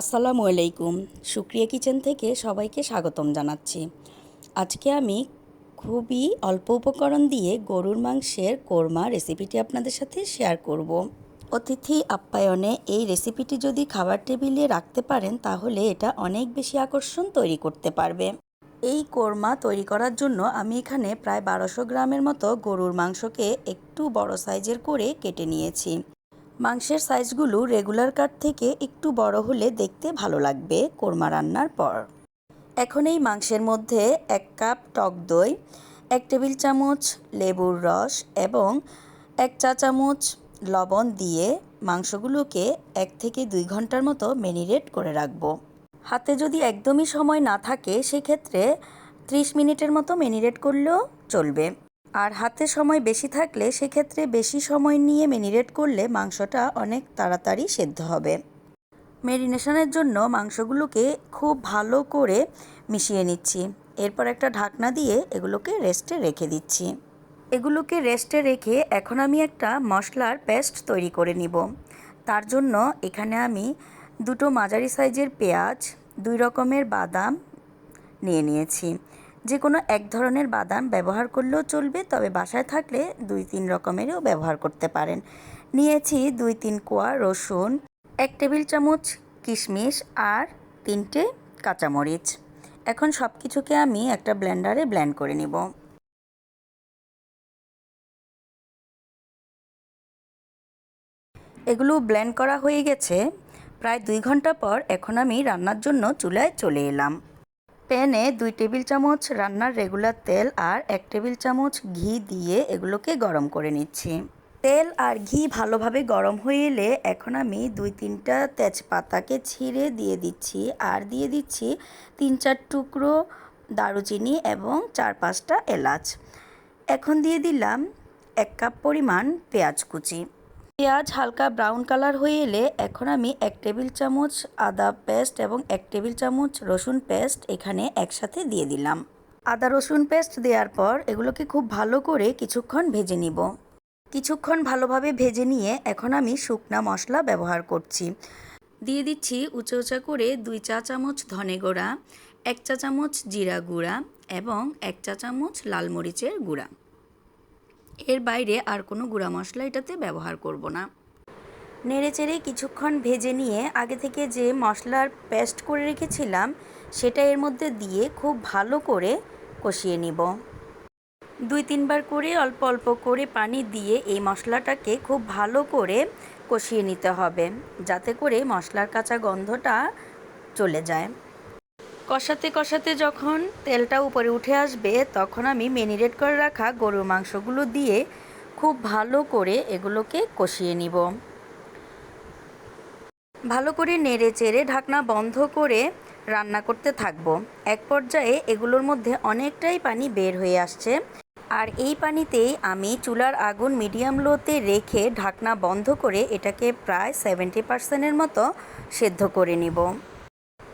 আসসালামু আলাইকুম। সুক্রিয়া কিচেন থেকে সবাইকে স্বাগতম জানাচ্ছি। আজকে আমি খুবই অল্প উপকরণ দিয়ে গরুর মাংসের কোরমা রেসিপিটি আপনাদের সাথে শেয়ার করব। অতিথি আপ্যায়নে এই রেসিপিটি যদি খাবার টেবিলে রাখতে পারেন, তাহলে এটা অনেক বেশি আকর্ষণ তৈরি করতে পারবে। এই কোরমা তৈরি করার জন্য আমি এখানে প্রায় বারোশো গ্রামের মতো গরুর মাংসকে একটু বড় সাইজের করে কেটে নিয়েছি। মাংসের সাইজগুলো রেগুলার কাট থেকে একটু বড় হলে দেখতে ভালো লাগবে কোরমা রান্নার পর। এখন এই মাংসের মধ্যে এক কাপ টক দই, এক টেবিল চামচ লেবুর রস এবং এক চা চামচ লবণ দিয়ে মাংসগুলোকে এক থেকে দুই ঘণ্টার মতো মেরিনেট করে রাখব। হাতে যদি একদমই সময় না থাকে, সেক্ষেত্রে ত্রিশ মিনিটের মতো মেরিনেট করলেও চলবে। আর হাতে সময় বেশি থাকলে সেক্ষেত্রে বেশি সময় নিয়ে মেরিনেট করলে মাংসটা অনেক তাড়াতাড়ি সেদ্ধ হবে। মেরিনেশনের জন্য মাংসগুলোকে খুব ভালো করে মিশিয়ে নিচ্ছি। এরপর একটা ঢাকনা দিয়ে এগুলোকে রেস্টে রেখে দিচ্ছি। এগুলোকে রেস্টে রেখে এখন আমি একটা মশলার পেস্ট তৈরি করে নিব। তার জন্য এখানে আমি দুটো মাঝারি সাইজের পেঁয়াজ, দুই রকমের বাদাম নিয়ে নিয়েছি। যে কোনো এক ধরনের বাদাম ব্যবহার করলেও চলবে, তবে বাসায় থাকলে দুই তিন রকমেরও ব্যবহার করতে পারেন। নিয়েছি দুই তিন কোয়া রসুন, এক টেবিল চামচ কিশমিশ আর তিনটে কাঁচামরিচ। এখন সব কিছুকে আমি একটা ব্লেন্ডারে ব্লেন্ড করে নিব। এগুলো ব্লেন্ড করা হয়ে গেছে। প্রায় দুই ঘণ্টা পর এখন আমি রান্নার জন্য চুলায় চলে এলাম। প্যানে দুই টেবিল চামচ রান্নার রেগুলার তেল আর এক টেবিল চামচ ঘি দিয়ে এগুলোকে গরম করে নিচ্ছি। তেল আর ঘি ভালোভাবে গরম হয়ে এলে এখন আমি দুই তিনটা তেজপাতাকে ছিঁড়ে দিয়ে দিচ্ছি আর দিয়ে দিচ্ছি তিন চার টুকরো দারুচিনি এবং চার পাঁচটা এলাচ। এখন দিয়ে দিলাম এক কাপ পরিমাণ পেঁয়াজ কুচি। পেঁয়াজ হালকা ব্রাউন কালার হয়ে এলে এখন আমি এক টেবিল চামচ আদা পেস্ট এবং এক টেবিল চামচ রসুন পেস্ট এখানে একসাথে দিয়ে দিলাম। আদা রসুন পেস্ট দেওয়ার পর এগুলোকে খুব ভালো করে কিছুক্ষণ ভেজে নিব। কিছুক্ষণ ভালোভাবে ভেজে নিয়ে এখন আমি শুকনা মশলা ব্যবহার করছি। দিয়ে দিচ্ছি উঁচা উঁচা করে দুই চা চামচ ধনে গুঁড়া, এক চা চামচ জিরা গুঁড়া এবং এক চা চামচ লাল মরিচের গুঁড়া। এর বাইরে আর কোনো গুঁড়া মশলা এটাতে ব্যবহার করব না। নেড়েচেড়ে কিছুক্ষণ ভেজে নিয়ে আগে থেকে যে মশলার পেস্ট করে রেখেছিলাম, সেটা এর মধ্যে দিয়ে খুব ভালো করে কষিয়ে নিব। দুই তিনবার করে অল্প অল্প করে পানি দিয়ে এই মশলাটাকে খুব ভালো করে কষিয়ে নিতে হবে, যাতে করে মশলার কাঁচা গন্ধটা চলে যায়। কষাতে কষাতে যখন তেলটা উপরে উঠে আসবে, তখন আমি মেনিরেট করে রাখা গরুর মাংসগুলো দিয়ে খুব ভালো করে এগুলোকে কষিয়ে নিব। ভালো করে নেড়ে চেড়ে ঢাকনা বন্ধ করে রান্না করতে থাকব। এক পর্যায়ে এগুলোর মধ্যে অনেকটাই পানি বের হয়ে আসছে। আর এই পানিতেই আমি চুলার আগুন মিডিয়াম লোতে রেখে ঢাকনা বন্ধ করে এটাকে প্রায় সেভেন্টি পার্সেন্টের মতো সেদ্ধ করে নিব।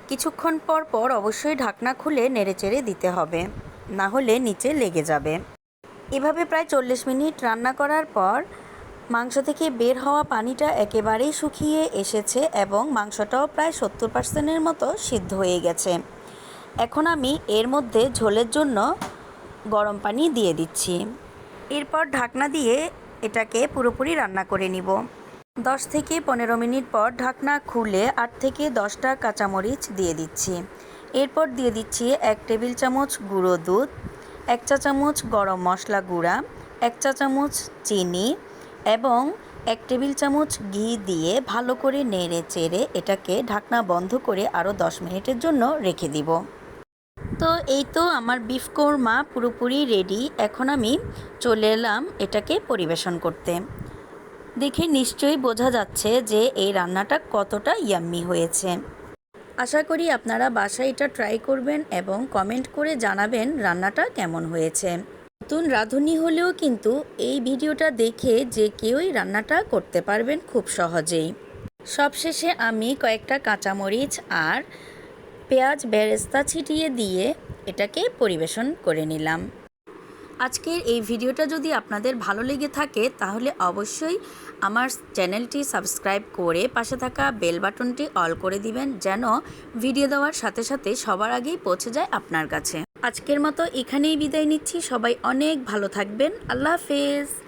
কিছুক্ষণ পর পর অবশ্যই ঢাকনা খুলে নেড়েচেড়ে দিতে হবে, না হলে নিচে লেগে যাবে। এভাবে প্রায় চল্লিশ মিনিট রান্না করার পর মাংস থেকে বের হওয়া পানিটা একেবারেই শুকিয়ে এসেছে এবং মাংসটাও প্রায় সত্তর পার্সেন্টের মতো সিদ্ধ হয়ে গেছে। এখন আমি এর মধ্যে ঝোলের জন্য গরম পানি দিয়ে দিচ্ছি। এরপর ঢাকনা দিয়ে এটাকে পুরোপুরি রান্না করে নিব। দশ থেকে পনেরো মিনিট পর ঢাকনা খুলে আট থেকে দশটা কাঁচামরিচ দিয়ে দিচ্ছি। এরপর দিয়ে দিচ্ছি এক টেবিল চামচ গুঁড়ো দুধ, এক চা চামচ গরম মশলা গুঁড়া, এক চা চামচ চিনি এবং এক টেবিল চামচ ঘি দিয়ে ভালো করে নেড়ে চেড়ে এটাকে ঢাকনা বন্ধ করে আরও দশ মিনিটের জন্য রেখে দিব। তো এই তো আমার বিফ কোরমা পুরোপুরি রেডি। এখন আমি চলে এলাম এটাকে পরিবেশন করতে। দেখে নিশ্চয়ই বোঝা যাচ্ছে যে এই রান্নাটা কতটা ইয়াম্মি হয়েছে। আশা করি আপনারা বাসায় এটা ট্রাই করবেন এবং কমেন্ট করে জানাবেন রান্নাটা কেমন হয়েছে। নতুন রাঁধুনি হলেও কিন্তু এই ভিডিওটা দেখে যে কেউই রান্নাটা করতে পারবেন খুব সহজেই। সবশেষে আমি কয়েকটা কাঁচামরিচ আর পেঁয়াজ বেরেস্তা ছিটিয়ে দিয়ে এটাকে পরিবেশন করে নিলাম। আজকের এই ভিডিওটা যদি আপনাদের ভালো লেগে থাকে, তাহলে অবশ্যই আমার চ্যানেলটি সাবস্ক্রাইব করে পাশে থাকা বেল বাটনটি অল করে দিবেন, যেন ভিডিও দেওয়ার সাথে সাথে সবার আগেই পৌঁছে যায় আপনার কাছে। আজকের মতো এখানেই বিদায় নিচ্ছি। সবাই অনেক ভালো থাকবেন। আল্লাহ হাফেজ।